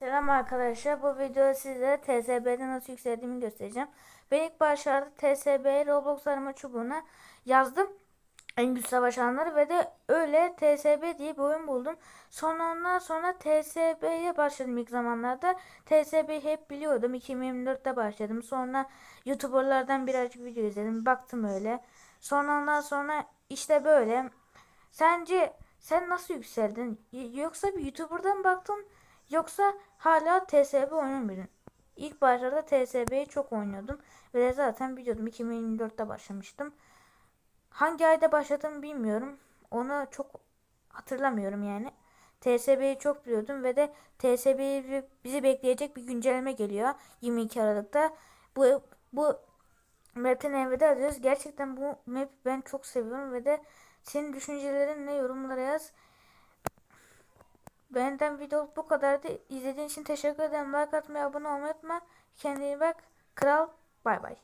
Selam arkadaşlar. Bu videoda size TSB'de nasıl yükseldiğimi göstereceğim. Ben ilk başlarda TSB Roblox arama çubuğuna yazdım. En güç savaş alanları ve de öyle TSB diye bir oyun buldum. Sonra ondan sonra TSB'ye başladım ilk zamanlarda. TSB'yi hep biliyordum. 2024'te başladım. Sonra YouTuber'lardan birazcık video izledim. Baktım öyle. Sonra ondan sonra işte böyle. Sence sen nasıl yükseldin? Yoksa bir YouTuber'dan baktın Yoksa hala TSB muydun? İlk başlarda TSB'yi çok oynuyordum. Ve de zaten biliyordum 2024'te başlamıştım. Hangi ayda başladım bilmiyorum. Onu çok hatırlamıyorum yani. TSB'yi çok biliyordum ve de TSB'yi bizi bekleyecek bir güncelleme geliyor 22 Aralık'ta. Bu bu map'ten evde arıyoruz. Gerçekten bu map ben çok seviyorum ve de senin düşüncelerin ne yorumlara yaz. Benden video bu kadardı. İzlediğin için teşekkür ederim. Like atmayı, abone olmayı unutma. Kendine bak. Kral. Bay bay.